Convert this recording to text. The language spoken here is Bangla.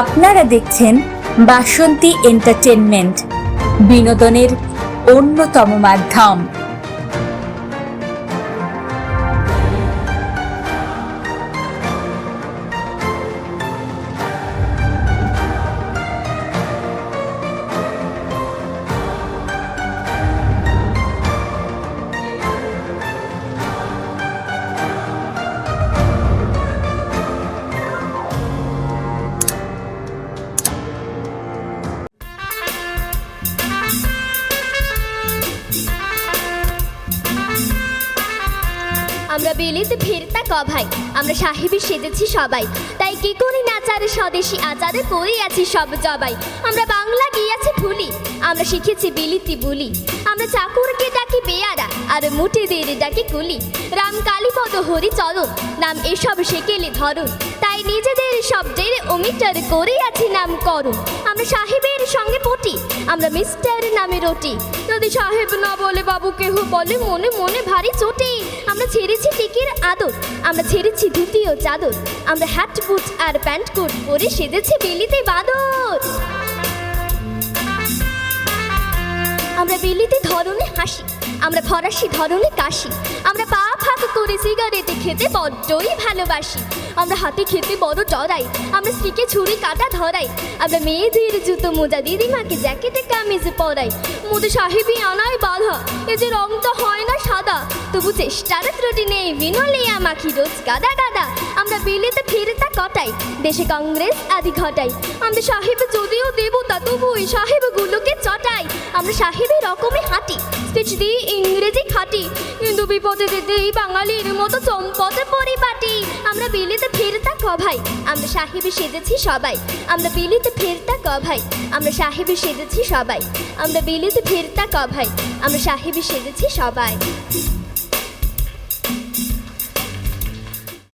আপনারা দেখছেন বাসন্তী এন্টারটেনমেন্ট বিনোদনের অন্যতম মাধ্যম। আমরা বেলেতে ফেরতা কভাই। আমরা সাহেবী সেজেছি সবাই। তাই কি করি নাচারে স্বদেশী আচারে করি আছি সব জবাই। আমরা বাংলা গিয়েছি ভুলি আমরা শিখেছি বিলিতি বুলি। আমরা চাকুরকে ডাকি বেয়ারা। আর মুঠেদের ডাকে কুলি। রাম কালী কালীপদ হরি চরণ, নাম এসব সেকেলে ধরুন তাই নিজেদের শব্দের অমিটার করে আছি নাম করুন আমরা সাহেবের সঙ্গে পটি আমরা মিস্টার নামে রটি। যদি সাহেব না বলে বাবু কেহ বলে, মনে মনে ভারী চটি। আমরা ছেড়েছি টিকির আদর, আমরা ছেড়েছি ও চাদর। আমরা হ্যাট বুট আর প্যান্ট কোট পরে সেজেছি বেলিতে বাদর। আমরা বেলিতে ধরনে হাসি, আমরা ফরাসি ধরনে কাশি, আমরা পা ফাঁক করে সিগারেট খেতে বড্ডই ভালোবাসি, আমরা হাতে খেতে বড় চড়াই আমরা স্ত্রীকে ছুরি কাটা ধরাই, আমরা মেয়েদের জুতো মোজা দিদিমাকে জ্যাকেটে কামিজ পরাই মোদের সাহেবী আনায় বাধা, এ যে রং তো হয় না সাদা, তবু চেষ্টার ত্রুটি নেই, বিনলে আমাকে রোজ গাদা গাদা, আমরা বিলেতে ফেরতা কটাই? দেশে কংগ্রেস আদি ঘটাই। আমরা সাহেব যদিও দেবতা তবু ওই সাহেবগুলোকে চটাই। আমরা সাহেবের রকমে হাঁটি, স্পিচ দিয়ে ইংরেজি খাটি। কিন্তু বিপদে যেতেই বাঙালির মতো সম্পদে পরিপাটি আমরা বিলিতে ফেরতা কভাই, আমরা সাহেবে সেজেছি সবাই। আমরা বিলিতে ফেরতা কভাই, আমরা সাহেবে সেজেছি সবাই। আমরা বিলিতে ফেরতা কভাই, আমরা সাহেবে সেজেছি সবাই।